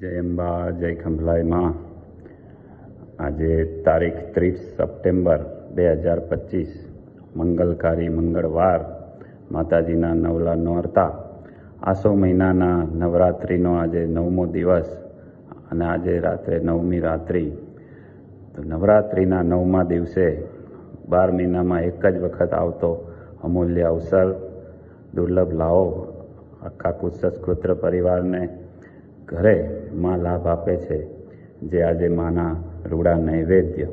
જય અંબા, જય ખંભલાઈમાં આજે તારીખ ત્રીસ સપ્ટેમ્બર બે હજાર પચીસ, મંગલકારી મંગળવાર, માતાજીના નવલા નોરતા. આસો મહિનાના નવરાત્રિનો આજે નવમો દિવસ અને આજે રાત્રે નવમી રાત્રિ. તો નવરાત્રિના નવમા દિવસે બાર મહિનામાં એક જ વખત આવતો અમૂલ્ય અવસર, દુર્લભ લાવો. આખા કુશસ્કૃત્ર પરિવારને ઘરે માં લાભ આપે છે, જે આજે માના રૂડા નૈવેદ્ય.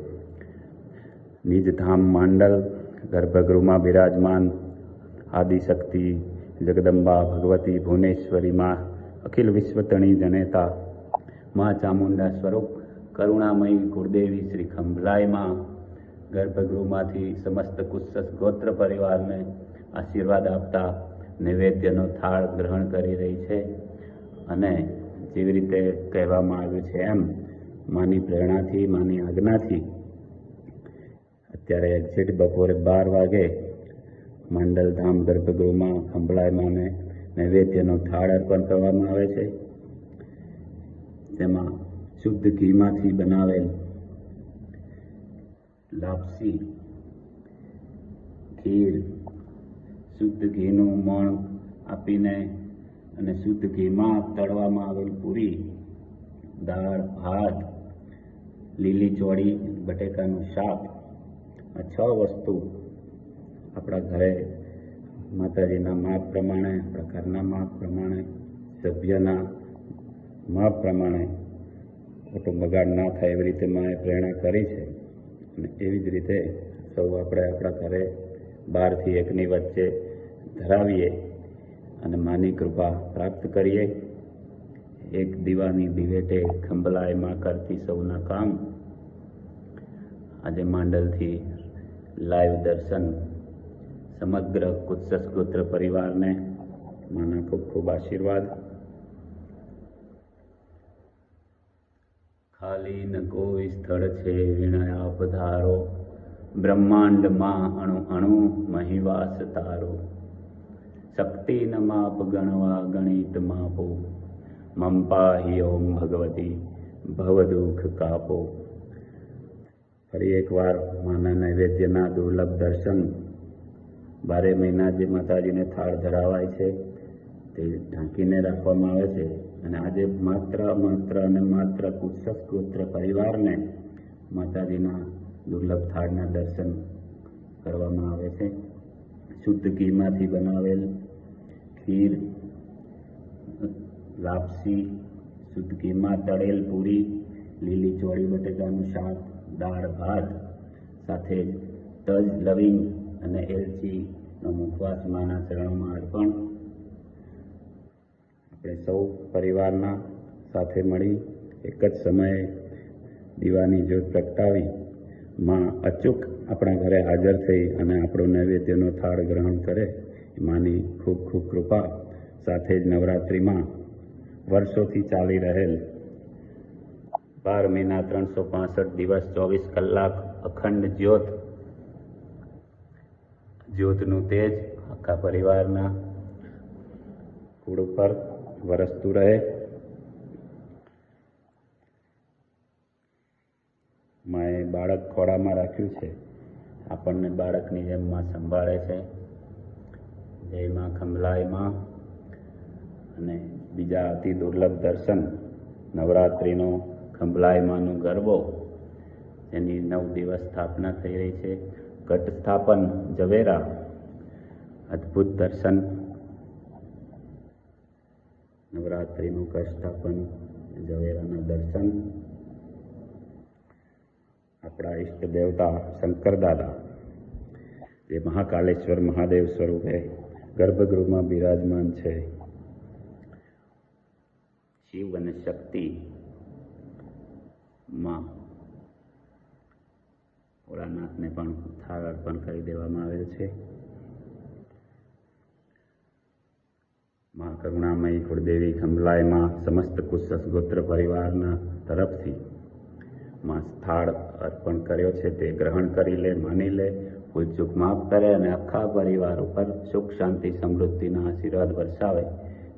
નિજધામ માંડલ, ગર્ભગૃહમાં બિરાજમાન, આદિશક્તિ, જગદંબા, ભગવતી, ભુવનેશ્વરી માં અખિલ વિશ્વતણી જનેતા. મા ચામુંડા સ્વરૂપ, કરુણામયી કુળદેવી શ્રી ખંભલાયમાં ગર્ભગૃહમાંથી સમસ્ત કુસ્સસ ગોત્ર પરિવારને આશીર્વાદ આપતા નૈવેદ્યનો થાળ ગ્રહણ કરી રહી છે અને જેવી રીતે કહેવામાં આવ્યું છે એમ, માની પ્રેરણાથી, માની આજ્ઞાથી. અત્યારે એક્ઝેક્ટ બપોરે બાર વાગે માંડલધામ ગર્ભગૃહમાં ખંભળાય માને નૈવેદ્યનો થાળ અર્પણ કરવામાં આવે છે. તેમાં શુદ્ધ ઘીમાંથી બનાવેલ લાપસી, ખીર, શુદ્ધ ઘીનું મણ આપીને અને શુદ્ધ ઘીમાં તળવામાં આવેલ પૂરી, દાળ, ભાત, લીલી ચોળી, બટેકાનું શાક, આ છ વસ્તુ આપણા ઘરે માતાજીના માપ પ્રમાણે આપણા ઘરના માપ પ્રમાણે, સભ્યના માપ પ્રમાણે ખોટો બગાડ ના થાય એવી રીતે માએ પ્રેરણા કરી છે. અને એવી જ રીતે સૌ આપણે આપણા ઘરે બારથી એકની વચ્ચે ધરાવીએ અને માની કૃપા પ્રાપ્ત કરીએ. એક દીવાની દિવેટે ખંભલાયમાં કરતી સૌના કામ. આજે માંડલથી લાઈવ દર્શન સમગ્ર કુત્સસ ગોત્ર પરિવારને માના ખૂબ ખૂબ આશીર્વાદ. ખાલી ન કોઈ સ્થળ છે વિણયા પધારો. બ્રહ્માંડમાં અણુ અણુ, મહિવાસ તારો. શક્તિ ન માપ ગણવા ગણિત માપો. મમ પાહી ઓમ ભગવતી ભવદુઃખ કાપો. ફરી એકવાર માના નૈવેદ્યના દુર્લભ દર્શન. બારે મહિના જે માતાજીને થાળ ધરાવાય છે, તે ઢાંકીને રાખવામાં આવે છે. અને આજે માત્ર માત્ર અને માત્ર કુત્સક ગોત્ર પરિવારને માતાજીના દુર્લભ થાળના દર્શન કરવામાં આવે છે. શુદ્ધ ઘીમાંથી બનાવેલ ખીર લાપસી શુદ્ધ તળેલ પૂરી લીલી ચોળી બટેકાનું શાક, દાળ, ભાત, સાથે જ તજ, લવિંગ અને એલચીનો મુખવાસ માના ચરણોમાં અર્પણ. આપણે સૌ પરિવારના સાથે મળી એક જ સમયે દીવાની જ્યોત પ્રગટાવી. માં અચૂક આપણા ઘરે હાજર થઈ અને આપણો નૈવેદ્યનો થાળ ગ્રહણ કરે. માની ખૂબ ખૂબ કૃપા સાથે જ નવરાત્રિમાં વર્ષોથી ચાલી રહેલ બાર મહિના ત્રણસો પાસઠ દિવસ ચોવીસ કલાક અખંડ જ્યોત, જ્યોતનું તેજ આખા પરિવારના કુળ ઉપર વરસતું રહે. માએ બાળક ખોળામાં રાખ્યું છે. આપણને બાળકની જેમ માં સંભાળે છે. જય ખંભલાયમાં અને બીજા અતિ દુર્લભ દર્શન, નવરાત્રિનો ખંભલાયમાંનો ગરબો, જેની નવ દિવસ સ્થાપના થઈ રહી છે. ઘટ સ્થાપન ઝવેરા, અદ્ભુત દર્શન. નવરાત્રિનું ઘટ સ્થાપન ઝવેરાના દર્શન. આપણા ઈષ્ટ દેવતા શંકર જે મહાકાલેશ્વર મહાદેવ સ્વરૂપે ગર્ભગૃહમાં બિરાજમાન છે. શિવ અને શક્તિ માં ભોળાનાથને પણ થાળ અર્પણ કરી દેવામાં આવેલ છે. માં કરુણામયી કુળદેવી ખંભલાયમાં સમસ્ત કુશસ ગોત્ર પરિવારના તરફથી માં સ્થાળ અર્પણ કર્યો છે. તે ગ્રહણ કરી લે, માની લે ભૂલ ચૂક માફ કરે અને આખા પરિવાર ઉપર સુખ, શાંતિ, સમૃદ્ધિના આશીર્વાદ વરસાવે,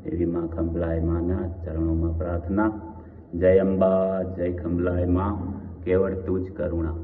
એવી માં ખંભલાય માના ચરણોમાં પ્રાર્થના. જય અંબા, જય ખંભલાયમાં, કેવળ તું જ કરુણા.